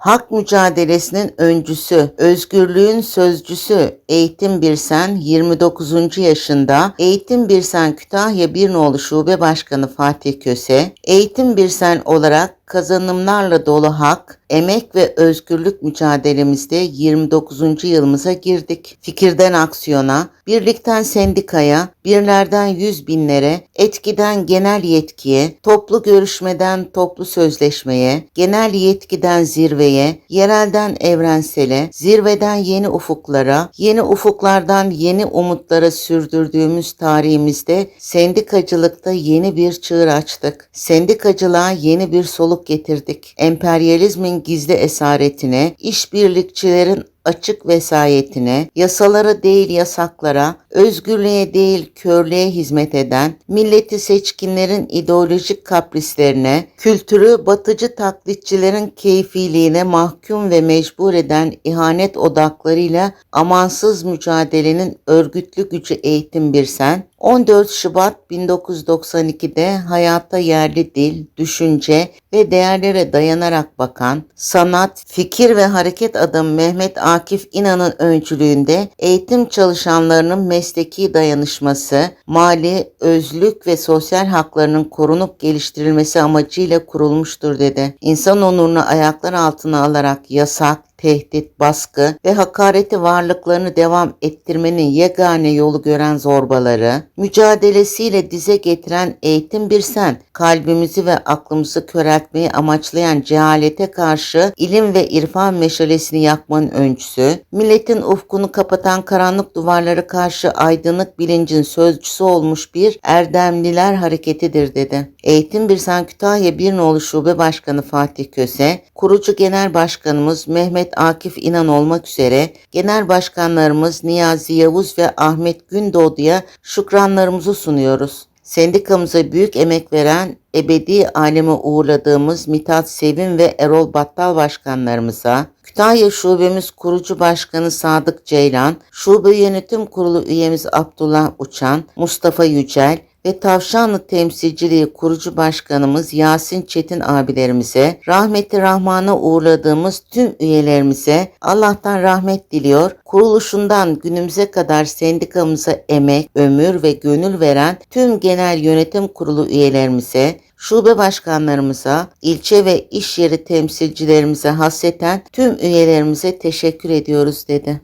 Hak mücadelesinin öncüsü, özgürlüğün sözcüsü Eğitim Birsen 29. yaşında Eğitim Birsen Kütahya Birnoğlu Şube Başkanı Fatih Köse, Eğitim Birsen olarak kazanımlarla dolu hak, emek ve özgürlük mücadelemizde 29. yılımıza girdik. Fikirden aksiyona, birlikten sendikaya, birlerden yüz binlere, etkiden genel yetkiye, toplu görüşmeden toplu sözleşmeye, genel yetkiden zirveye, yerelden evrensele, zirveden yeni ufuklara, yeni ufuklardan yeni umutlara sürdürdüğümüz tarihimizde sendikacılıkta yeni bir çığır açtık. Sendikacılığa yeni bir soluk getirdik. Emperyalizmin gizli esaretine, işbirlikçilerin açık vesayetine, yasalara değil yasaklara, özgürlüğe değil körlüğe hizmet eden, milleti seçkinlerin ideolojik kaprislerine, kültürü batıcı taklitçilerin keyfiliğine mahkum ve mecbur eden ihanet odaklarıyla amansız mücadelenin örgütlü gücü eğitim bir sen, 14 Şubat 1992'de hayata yerli dil, düşünce ve değerlere dayanarak bakan, sanat, fikir ve hareket adamı Mehmet Akif İnan'ın öncülüğünde eğitim çalışanlarının mesleki dayanışması, mali, özlük ve sosyal haklarının korunup geliştirilmesi amacıyla kurulmuştur dedi. İnsan onurunu ayaklar altına alarak yasak, tehdit, baskı ve hakareti varlıklarını devam ettirmenin yegane yolu gören zorbaları, mücadelesiyle dize getiren eğitim bir sen, kalbimizi ve aklımızı köreltmeyi amaçlayan cehalete karşı ilim ve irfan meşalesini yakmanın öncüsü, milletin ufkunu kapatan karanlık duvarları karşı aydınlık bilincin sözcüsü olmuş bir erdemliler hareketidir dedi. Eğitim bir sen Kütahya Birnoğlu Şube Başkanı Fatih Köse, kurucu genel başkanımız Mehmet Akif İnan olmak üzere genel başkanlarımız Niyazi Yavuz ve Ahmet Gündoğdu'ya şükranlarımızı sunuyoruz. Sendikamıza büyük emek veren ebedi aleme uğurladığımız Mithat Sevim ve Erol Battal başkanlarımıza, Kütahya Şubemiz kurucu başkanı Sadık Ceylan, Şube Yönetim Kurulu üyemiz Abdullah Uçan, Mustafa Yücel, ve Tavşanlı Temsilciliği kurucu başkanımız Yasin Çetin abilerimize, rahmeti rahmana uğurladığımız tüm üyelerimize Allah'tan rahmet diliyor. Kuruluşundan günümüze kadar sendikamıza emek, ömür ve gönül veren tüm genel yönetim kurulu üyelerimize, şube başkanlarımıza, ilçe ve iş yeri temsilcilerimize hasreten tüm üyelerimize teşekkür ediyoruz dedi.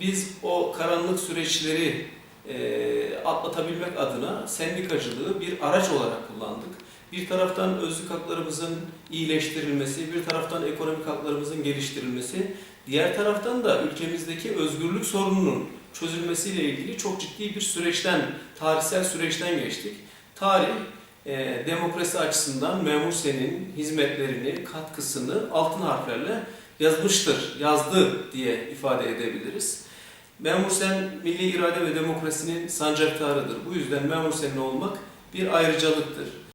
Biz o karanlık süreçleri e, atlatabilmek adına sendikacılığı bir araç olarak kullandık. Bir taraftan özlük haklarımızın iyileştirilmesi, bir taraftan ekonomik haklarımızın geliştirilmesi, diğer taraftan da ülkemizdeki özgürlük sorununun çözülmesiyle ilgili çok ciddi bir süreçten, tarihsel süreçten geçtik. Tarih, e, demokrasi açısından Memur Sen'in hizmetlerini, katkısını altın harflerle yazmıştır, yazdı diye ifade edebiliriz. Memur Sen milli irade ve demokrasinin sancaktarıdır. Bu yüzden memur senin olmak bir ayrıcalıktır.